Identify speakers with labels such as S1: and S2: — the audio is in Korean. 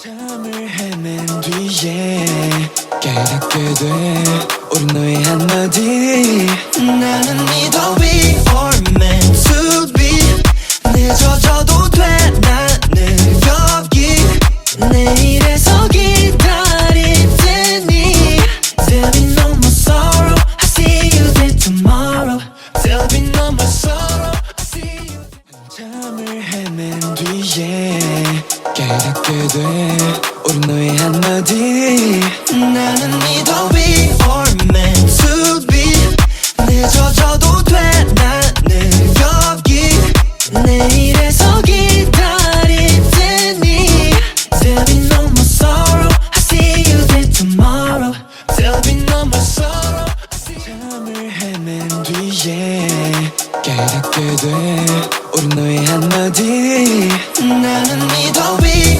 S1: 잠을 헤맨 뒤에 깨닫게 돼 우리 너의 한마디 나는 믿어 we are meant to be 늦어져도 돼 나는 여기 내일에서 기다릴 테니 There'll be no more sorrow I see you there tomorrow There'll be no more sorrow I see you 잠을 헤맨 뒤에 깨닫게 돼 우리 너의 한마디 나는 믿어 be or meant to be 늦어져도 돼 나는 여기 내일에서 기다릴 테니 There'll be no more sorrow I see you there tomorrow There'll be no more sorrow I see you 잠을 헤맨 뒤에 깨닫게 돼. 우리 너의 한마디. 나는 네 믿어 we